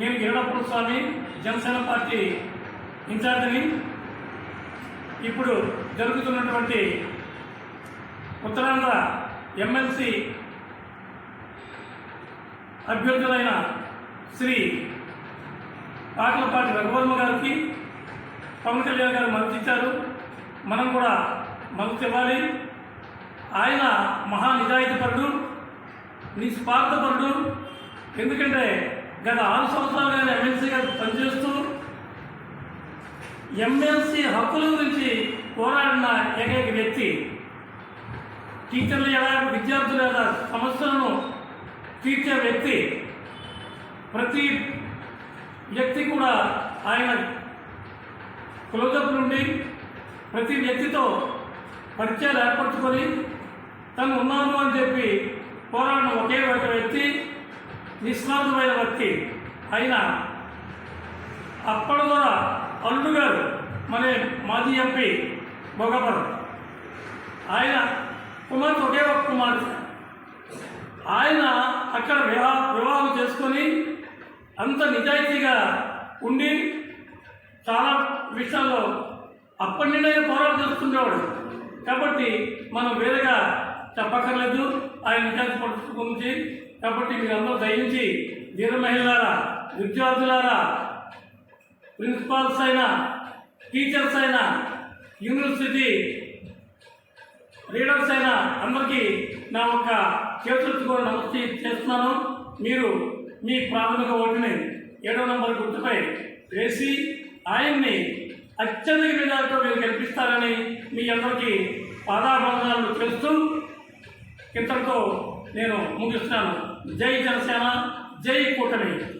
నేను గిరణపూర్ స్వామి జనసేన పార్టీ ఇన్ఛార్జిని. ఇప్పుడు జరుగుతున్నటువంటి ఉత్తరాంధ్ర ఎమ్మెల్సీ అభ్యర్థులైన శ్రీ పాటలపాటి రఘువర్మ గారికి పవన్ కళ్యాణ్ గారు మద్దతు ఇచ్చారు మనం కూడా మద్దతు ఇవ్వాలి. ఆయన మహా నిజాయితీపరుడు నిస్వార్థపరుడు ఎందుకంటే గత ఆరు సంవత్సరాలుగా నేను ఎమ్మెల్సీగా పనిచేస్తూ ఎమ్మెల్సీ హక్కుల గురించి పోరాడిన ఏకైక వ్యక్తి టీచర్లు ఎలా విద్యార్థుల ఎలా సమస్యలను తీర్చే వ్యక్తి ప్రతి వ్యక్తి కూడా ఆయన క్లోజప్ నుండి ప్రతి వ్యక్తితో పరిచయాలు ఏర్పరచుకొని తను ఉన్నాను అని చెప్పి పోరాడిన ఒక నిస్వార్థమైన వ్యక్తి. అయిన అప్పటి ద్వారా అల్లుడు గారు మన మాజీ ఎంపీ భోగపురం ఆయన కుమార్తె ఒకే ఒక కుమార్తె ఆయన అక్కడ వివాహ వివాహం చేసుకొని అంత నిజాయితీగా ఉండి చాలా విషయాల్లో అప్పటి నుండి ఆయన పోరాటం చేస్తుండేవాడు. కాబట్టి మనం వేరేగా చెప్పక్కర్లేదు ఆయన విద్యార్థి పరిస్థితి గురించి కాబట్టి మీరందరూ దయించి వీర మహిళలారా విద్యార్థులారా ప్రిన్సిపాల్స్ అయినా టీచర్స్ అయినా యూనివర్సిటీ లీడర్స్ అయినా అందరికీ నా ఒక చేతులెత్తుకొని నమస్తే చేస్తున్నాను. మీరు మీ ప్రాథమిక ఓటుని ఏడో నంబర్ గుర్తుపై వేసి ఆయన్ని అత్యధిక విధాలతో మీరు గెలిపిస్తారని మీ అందరికీ పాదాబంధనాలు చేస్తూ ఇంతటితో నేను ముగిస్తున్నాను. జై జనసేన జై కూటమి.